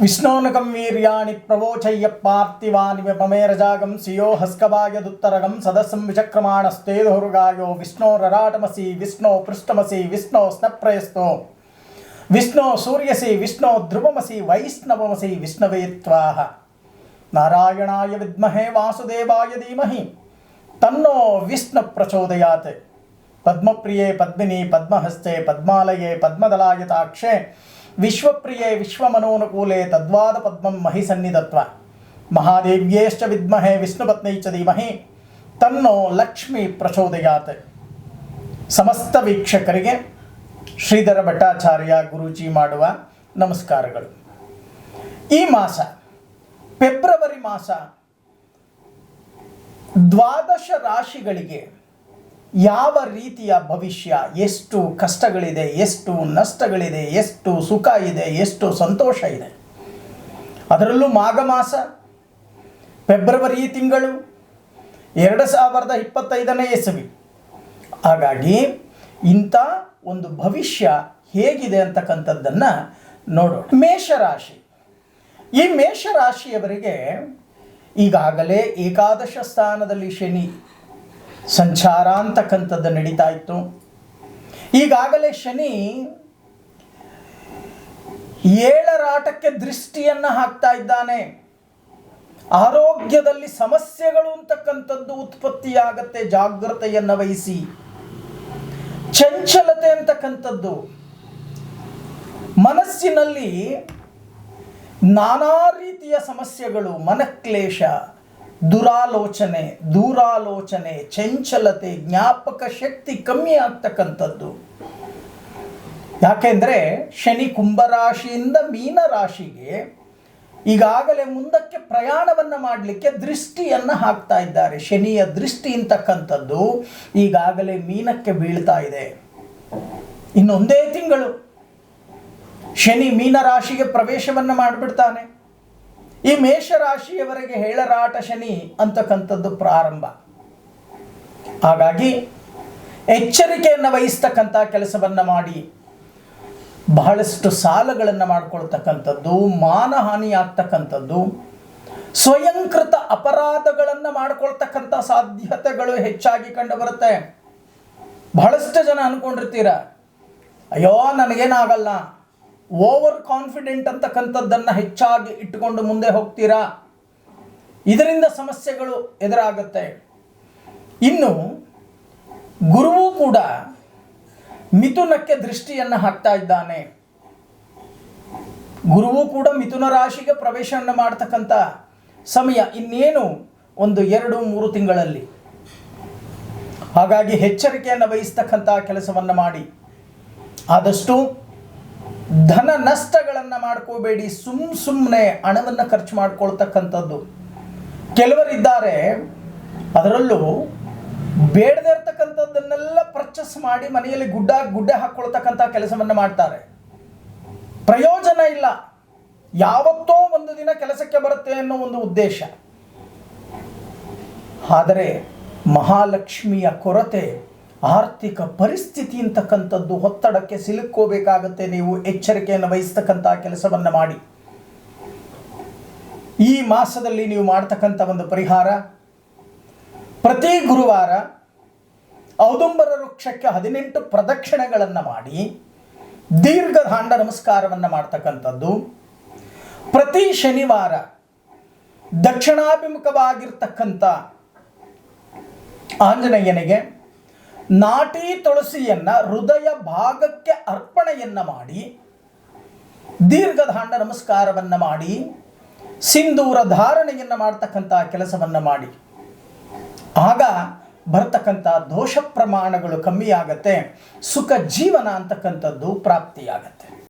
విష్ణోనకం వీర్యాణి ప్రవోచయ్య పార్థివాని విపమేరజాగం సియో హస్కభాగ్యదుత్తరగం సదస్సం విచక్రమాణస్తేధుర్గాయో విష్ణో రరాటమసి విష్ణో పృష్టమసి విష్ణో స్నప్రయస్తో. విష్ణో సూర్యసి విష్ణో ధ్రువమసి వైష్ణవమసి విష్ణవేత్వాహ. నారాయణాయ విద్మహే వాసుదేవాయ ధీమహి. తన్నో విష్ణు ప్రచోదయాత్. పద్మప్రియే పద్మిని పద్మహస్తే పద్మాలయే పద్మదలాయతాక్షే ವಿಶ್ವಪ್ರಿಯೆ ವಿಶ್ವಮನೋನುಕೂಲೆ ತದ್ವಾದ ಪದ್ಮಂ ಮಹಿ ಸನ್ನಿಧತ್ವ. ಮಹಾದೇವ್ಯೇಶ್ಚ ವಿದ್ಮಹೆ ವಿಷ್ಣುಪತ್ನೈ ಚ ಧೀಮಹಿ. ತನ್ನೋ ಲಕ್ಷ್ಮಿ ಪ್ರಚೋದಯಾತ್. ಸಮಸ್ತ ವೀಕ್ಷಕರಿಗೆ ಶ್ರೀಧರ ಭಟ್ಟಾಚಾರ್ಯ ಗುರೂಜಿ ಮಾಡುವ ನಮಸ್ಕಾರಗಳು. ಈ ಮಾಸ, ಫೆಬ್ರವರಿ ಮಾಸ, ದ್ವಾದಶ ರಾಶಿಗಳಿಗೆ ಯಾವ ರೀತಿಯ ಭವಿಷ್ಯ? ಎಷ್ಟು ಕಷ್ಟಗಳಿದೆ? ಎಷ್ಟು ನಷ್ಟಗಳಿದೆ? ಎಷ್ಟು ಸುಖ ಇದೆ? ಎಷ್ಟು ಸಂತೋಷ ಇದೆ? ಅದರಲ್ಲೂ ಮಾಘ ಮಾಸ, ಫೆಬ್ರವರಿ ತಿಂಗಳು, ಎರಡು ಸಾವಿರದ ಇಪ್ಪತ್ತೈದನೇ ಇಸವಿ. ಹಾಗಾಗಿ ಇಂಥ ಒಂದು ಭವಿಷ್ಯ ಹೇಗಿದೆ ಅಂತಕ್ಕಂಥದ್ದನ್ನು ನೋಡೋಣ. ಮೇಷರಾಶಿ. ಈ ಮೇಷರಾಶಿಯವರಿಗೆ ಈಗಾಗಲೇ ಏಕಾದಶ ಸ್ಥಾನದಲ್ಲಿ ಶನಿ. ಸಂಚಾರ ಅಂತಕ್ಕಂಥದ್ದು ನಡೀತಾ ಇತ್ತು. ಈಗಾಗಲೇ ಶನಿ ಏಳರಾಟಕ್ಕೆ ದೃಷ್ಟಿಯನ್ನು ಹಾಕ್ತಾ ಇದ್ದಾನೆ. ಆರೋಗ್ಯದಲ್ಲಿ ಸಮಸ್ಯೆಗಳು ಅಂತಕ್ಕಂಥದ್ದು ಉತ್ಪತ್ತಿಯಾಗತ್ತೆ, ಜಾಗ್ರತೆಯನ್ನು ವಹಿಸಿ. ಚಂಚಲತೆ ಅಂತಕ್ಕಂಥದ್ದು. ಮನಸ್ಸಿನಲ್ಲಿ ನಾನಾ ರೀತಿಯ ಸಮಸ್ಯೆಗಳು, ಮನಕ್ಲೇಶ ದುರಾಲೋಚನೆ, ದೂರಾಲೋಚನೆ, ಚಂಚಲತೆ, ಜ್ಞಾಪಕ ಶಕ್ತಿ ಕಮ್ಮಿ ಆಗ್ತಕ್ಕಂಥದ್ದು. ಯಾಕೆಂದರೆ ಶನಿ ಕುಂಭರಾಶಿಯಿಂದ ಮೀನರಾಶಿಗೆ ಈಗಾಗಲೇ ಮುಂದಕ್ಕೆ ಪ್ರಯಾಣವನ್ನು ಮಾಡಲಿಕ್ಕೆ ದೃಷ್ಟಿಯನ್ನು ಹಾಕ್ತಾ ಇದ್ದಾರೆ. ಶನಿಯ ದೃಷ್ಟಿ ಅಂತಕ್ಕಂಥದ್ದು ಈಗಾಗಲೇ ಮೀನಕ್ಕೆ ಬೀಳ್ತಾ ಇದೆ. ಇನ್ನೊಂದೇ ತಿಂಗಳು. ಶನಿ ಮೀನರಾಶಿಗೆ ಪ್ರವೇಶವನ್ನು ಮಾಡಿಬಿಡ್ತಾನೆ. ಈ ಮೇಷರಾಶಿಯವರೆಗೆ ಹೇಳರಾಟ ಶನಿ ಅಂತಕ್ಕಂಥದ್ದು ಪ್ರಾರಂಭ. ಹಾಗಾಗಿ ಎಚ್ಚರಿಕೆಯನ್ನು ವಹಿಸ್ತಕ್ಕಂಥ ಕೆಲಸವನ್ನು ಮಾಡಿ, ಬಹಳಷ್ಟು ಸಾಲಗಳನ್ನು ಮಾಡಿಕೊಳ್ತಕ್ಕಂಥದ್ದು ಮಾನಹಾನಿ ಆಗ್ತಕ್ಕಂಥದ್ದು ಸ್ವಯಂಕೃತ ಅಪರಾಧಗಳನ್ನು ಮಾಡ್ಕೊಳ್ತಕ್ಕಂಥ ಸಾಧ್ಯತೆಗಳು ಹೆಚ್ಚಾಗಿ ಕಂಡು ಬರುತ್ತೆ. ಬಹಳಷ್ಟು ಜನ ಅನ್ಕೊಂಡಿರ್ತೀರ, ಅಯ್ಯೋ, ನನಗೇನಾಗಲ್ಲ ಓವರ್ ಕಾನ್ಫಿಡೆಂಟ್ ಅಂತಕ್ಕಂಥದ್ದನ್ನು ಹೆಚ್ಚಾಗಿ ಇಟ್ಟುಕೊಂಡು ಮುಂದೆ ಹೋಗ್ತೀರಾ? ಇದರಿಂದ ಸಮಸ್ಯೆಗಳು ಎದುರಾಗುತ್ತೆ. ಇನ್ನು ಗುರುವು ಕೂಡ ಮಿಥುನಕ್ಕೆ ದೃಷ್ಟಿಯನ್ನು ಹಾಕ್ತಾ ಇದ್ದಾನೆ. ಗುರುವು ಕೂಡ ಮಿಥುನ ರಾಶಿಗೆ ಪ್ರವೇಶವನ್ನು ಮಾಡ್ತಕ್ಕಂಥ ಸಮಯ ಇನ್ನೇನು ಒಂದು ಎರಡು, ಮೂರು ತಿಂಗಳಲ್ಲಿ. ಹಾಗಾಗಿ ಎಚ್ಚರಿಕೆಯನ್ನು ವಹಿಸ್ತಕ್ಕಂಥ ಕೆಲಸವನ್ನು ಮಾಡಿ. ಆದಷ್ಟು ನಷ್ಟಗಳನ್ನು ಮಾಡ್ಕೋಬೇಡಿ, ಸುಮ್ ಸುಮ್ಮನೆ ಹಣವನ್ನು ಖರ್ಚು ಮಾಡ್ಕೊಳ್ತಕ್ಕಂಥದ್ದು. ಕೆಲವರಿದ್ದಾರೆ, ಅದರಲ್ಲೂ ಬೇಡದೇ ಇರ್ತಕ್ಕಂಥದ್ದನ್ನೆಲ್ಲ ಪರ್ಚೇಸ್ ಮಾಡಿ ಮನೆಯಲ್ಲಿ ಗುಡ್ಡ, ಗುಡ್ಡೆ ಹಾಕ್ಕೊಳ್ತಕ್ಕಂಥ ಕೆಲಸವನ್ನು ಮಾಡ್ತಾರೆ. ಪ್ರಯೋಜನ ಇಲ್ಲ. ಯಾವತ್ತೋ ಒಂದು ದಿನ ಕೆಲಸಕ್ಕೆ ಬರುತ್ತೆ ಅನ್ನೋ ಒಂದು ಉದ್ದೇಶ. ಆದರೆ ಮಹಾಲಕ್ಷ್ಮಿಯ ಕೊರತೆ ಆರ್ಥಿಕ ಪರಿಸ್ಥಿತಿ ಅಂತಕ್ಕಂಥದ್ದು ಒತ್ತಡಕ್ಕೆ ಸಿಲುಕೋಬೇಕಾಗತ್ತೆ. ನೀವು ಎಚ್ಚರಿಕೆಯನ್ನು ವಹಿಸ್ತಕ್ಕಂಥ ಕೆಲಸವನ್ನು ಮಾಡಿ. ಈ ಮಾಸದಲ್ಲಿ ನೀವು ಮಾಡ್ತಕ್ಕಂಥ ಒಂದು ಪರಿಹಾರ, ಪ್ರತಿ ಗುರುವಾರ ಔದುಂಬರ ವೃಕ್ಷಕ್ಕೆ ಹದಿನೆಂಟು ಪ್ರದಕ್ಷಿಣೆಗಳನ್ನು ಮಾಡಿ ದೀರ್ಘದಾಂಡ ನಮಸ್ಕಾರವನ್ನು ಮಾಡ್ತಕ್ಕಂಥದ್ದು. ಪ್ರತಿ ಶನಿವಾರ ದಕ್ಷಿಣಾಭಿಮುಖವಾಗಿರ್ತಕ್ಕಂಥ ಆಂಜನೇಯನಿಗೆ ನಾಟಿ ತುಳಸಿಯನ್ನ ಹೃದಯ ಭಾಗಕ್ಕೆ ಅರ್ಪಣೆಯನ್ನ ಮಾಡಿ, ದೀರ್ಘದಾಂಡ ನಮಸ್ಕಾರವನ್ನು ಮಾಡಿ, ಸಿಂಧೂರ ಧಾರಣೆಯನ್ನು ಮಾಡ್ತಕ್ಕಂಥ ಕೆಲಸವನ್ನು ಮಾಡಿ. ಆಗ ಬರ್ತಕ್ಕಂಥ ದೋಷ ಪ್ರಮಾಣಗಳು ಕಮ್ಮಿಯಾಗತ್ತೆ ಸುಖ ಜೀವನ ಅಂತಕ್ಕಂಥದ್ದು ಪ್ರಾಪ್ತಿಯಾಗತ್ತೆ.